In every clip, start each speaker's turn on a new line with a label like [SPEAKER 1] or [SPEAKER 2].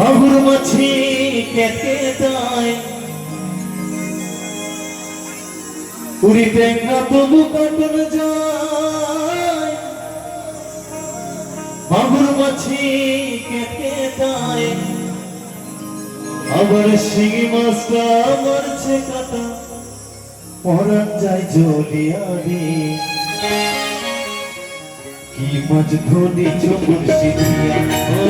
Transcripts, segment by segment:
[SPEAKER 1] মাগুর মাছি কেটে দেয়। উড়ি টেঙ্গা তবু কাটন যায়। মাগুর মাছি কেটে দেয়। আবার শিঙি মাছটা মারছে কাটা। পরান যায় জলিয়া রে কি মাছ ধরেছ মুর্শিদিয়া ও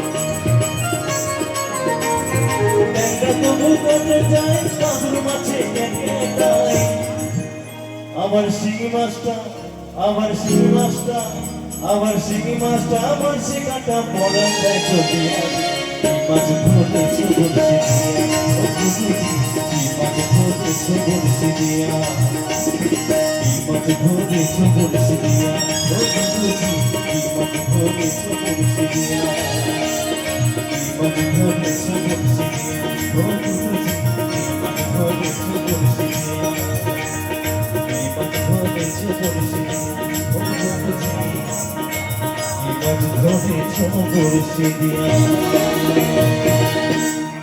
[SPEAKER 1] আমার শিঙি মাছটা, আমার শিঙি মাছটা, আমার শিঙি মাছটা, আমার সে কাটা পড়া যায় চোখে কি মাছ ধরেছে বলছি মাছ ধরেছে বলছি দিয়া মাছ ধরেছে বলছি দিয়া ও বুঝি কি মাছ ধরেছে বলছি দিয়া কি মাছ ধরেছে বলছি